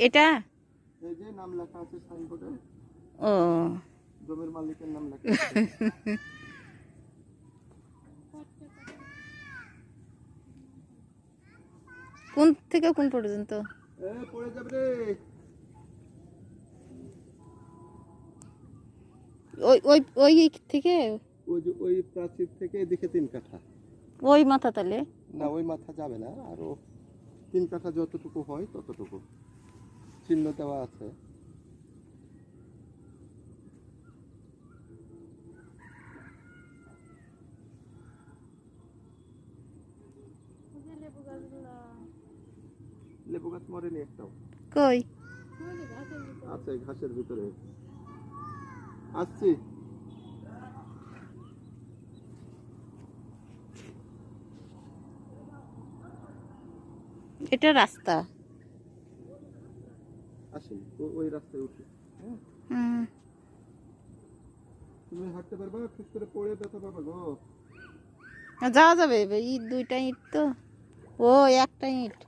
এটা? এই যে নাম লেখা আছে সাইনবোর্ডে ও। জমির মালিকের নাম লেখা কোন থেকে কোন পর্যন্ত? এ পড়ে যাবে রে। ওই ওই ওই থেকে? ওই যে ওই প্রাচীর থেকে এদিকে তিন কাঠা। ওই মাথা তালে না ওই মাথা যাবে না। আরও তিন কাঠা যতটুকু হয় ততটুকু। চিহ্ন দেওয়া আছে। লেবু গাছ মরেনি একটাও। কই? আছে ঘাসের ভিতরে। আসছি। এটা রাস্তা। আসেন ওই রাস্তায় উঠি। হ্যাঁ? তুমি হাঁটতে পারবা ঠিক করে পড়ে ব্যথা পাবা গো। যাওয়া যাবে ইট দুইটা ইট তো। ও একটা ইট